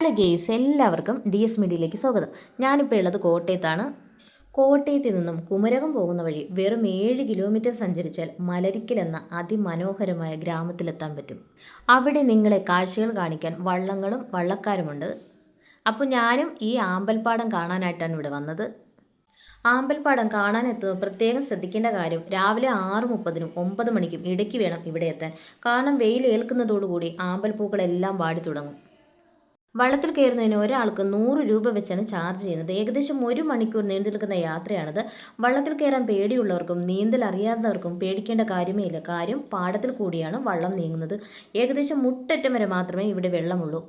Hello guys എല്ലാവർക്കും D S മീഡിയയിലേക്ക് സ്വാഗതം. ഞാനിപ്പോൾ ഉള്ളത് കോട്ടയത്താണ്. കോട്ടയത്ത് നിന്നും കുമരകം പോകുന്ന വഴി വെറും ഏഴ് കിലോമീറ്റർ സഞ്ചരിച്ചാൽ മലരിക്കൽ എന്ന അതിമനോഹരമായ ഗ്രാമത്തിലെത്താൻ പറ്റും. അവിടെ നിങ്ങളെ കാഴ്ചകൾ കാണിക്കാൻ വള്ളങ്ങളും വള്ളക്കാരുമുണ്ട്. അപ്പോൾ ഞാനും ഈ ആമ്പൽപ്പാടം കാണാനായിട്ടാണ് ഇവിടെ വന്നത്. ആമ്പൽപ്പാടം കാണാനെത്തുമ്പോൾ പ്രത്യേകം ശ്രദ്ധിക്കേണ്ട കാര്യം രാവിലെ ആറ് മുപ്പതിനും ഒമ്പത് മണിക്കും ഇടയ്ക്ക് വേണം ഇവിടെ എത്താൻ. കാരണം വെയിൽ ഏൽക്കുന്നതോടുകൂടി ആമ്പൽപ്പൂക്കളെല്ലാം വാടി തുടങ്ങും. വള്ളത്തിൽ കയറുന്നതിന് ഒരാൾക്ക് നൂറ് രൂപ വെച്ചാണ് ചാർജ് ചെയ്യുന്നത്. ഏകദേശം ഒരു മണിക്കൂർ നീണ്ടു നിൽക്കുന്ന യാത്രയാണിത്. വള്ളത്തിൽ കയറാൻ പേടിയുള്ളവർക്കും നീന്തൽ അറിയാത്തവർക്കും പേടിക്കേണ്ട കാര്യമേ ഇല്ല. കാര്യം പാടത്തിൽ കൂടിയാണ് വള്ളം നീങ്ങുന്നത്. ഏകദേശം മുട്ടറ്റം വരെ മാത്രമേ ഇവിടെ വെള്ളമുള്ളൂ.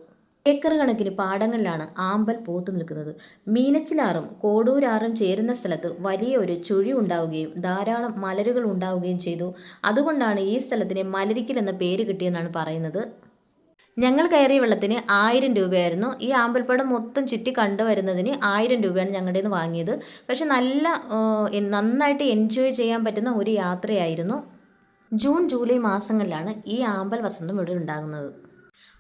ഏക്കർ കണക്കിന് പാടങ്ങളിലാണ് ആമ്പൽ പൂത്തു നിൽക്കുന്നത്. മീനച്ചിലാറും കോടൂരാറും ചേരുന്ന സ്ഥലത്ത് വലിയ ഒരു ചുഴി ഉണ്ടാവുകയും ധാരാളം മലരുകൾ ഉണ്ടാവുകയും ചെയ്തു. അതുകൊണ്ടാണ് ഈ സ്ഥലത്തിന് മലരിക്കൽ എന്ന പേര് കിട്ടിയെന്നാണ് പറയുന്നത്. ഞങ്ങൾ കയറിയ വെള്ളത്തിന് ആയിരം രൂപയായിരുന്നു. ഈ ആമ്പൽപ്പടം മൊത്തം ചുറ്റി കണ്ടുവരുന്നതിന് ആയിരം രൂപയാണ് ഞങ്ങളുടെ നിന്ന് വാങ്ങിയത്. പക്ഷെ നല്ല നന്നായിട്ട് എൻജോയ് ചെയ്യാൻ പറ്റുന്ന ഒരു യാത്രയായിരുന്നു ജൂൺ ജൂലൈ മാസങ്ങളിലാണ് ഈ ആമ്പൽ വസന്തം ഇവിടെ ഉണ്ടാകുന്നത്.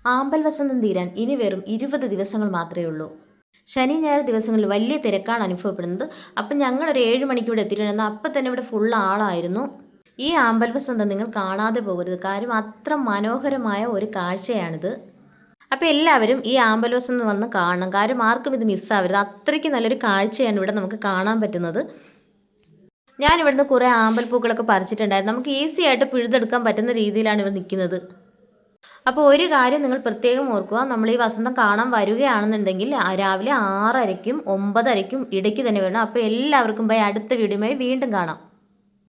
ആമ്പൽ വസന്തം തീരാൻ ഇനി വെറും ഇരുപത് ദിവസങ്ങൾ മാത്രമേ ഉള്ളൂ. ശനി ഞായർ ദിവസങ്ങളിൽ വലിയ തിരക്കാണ് അനുഭവപ്പെടുന്നത്. അപ്പം ഞങ്ങളൊരു ഏഴ് മണിക്കൂടെ എത്തിയിട്ടുണ്ടായിരുന്നു. അപ്പം തന്നെ ഇവിടെ ഫുൾ ആളായിരുന്നു. ഈ ആമ്പൽ വസന്തം നിങ്ങൾ കാണാതെ പോകരുത്. കാര്യം അത്ര മനോഹരമായ ഒരു കാഴ്ചയാണിത്. അപ്പോൾ എല്ലാവരും ഈ ആമ്പൽ വസന്തം വന്ന് കാണണം. കാര്യം ആർക്കും ഇത് മിസ്സാവരുത് അത്രയ്ക്ക് നല്ലൊരു കാഴ്ചയാണ് ഇവിടെ നമുക്ക് കാണാൻ പറ്റുന്നത്. ഞാൻ ഇവിടുന്ന് കുറേ ആമ്പൽപ്പൂക്കളൊക്കെ പറിച്ചിട്ടുണ്ടായിരുന്നു. നമുക്ക് ഈസി ആയിട്ട് പിഴുതെടുക്കാൻ പറ്റുന്ന രീതിയിലാണ് ഇവിടെ നിൽക്കുന്നത്. അപ്പോൾ ഒരു കാര്യം നിങ്ങൾ പ്രത്യേകം ഓർക്കുക. നമ്മൾ ഈ വസന്തം കാണാൻ വരികയാണെന്നുണ്ടെങ്കിൽ രാവിലെ ആറരയ്ക്കും ഒമ്പതരയ്ക്കും ഇടയ്ക്ക് തന്നെ വേണം അപ്പോൾ എല്ലാവർക്കും പോയി അടുത്ത വീഡിയോയുമായി വീണ്ടും കാണാം.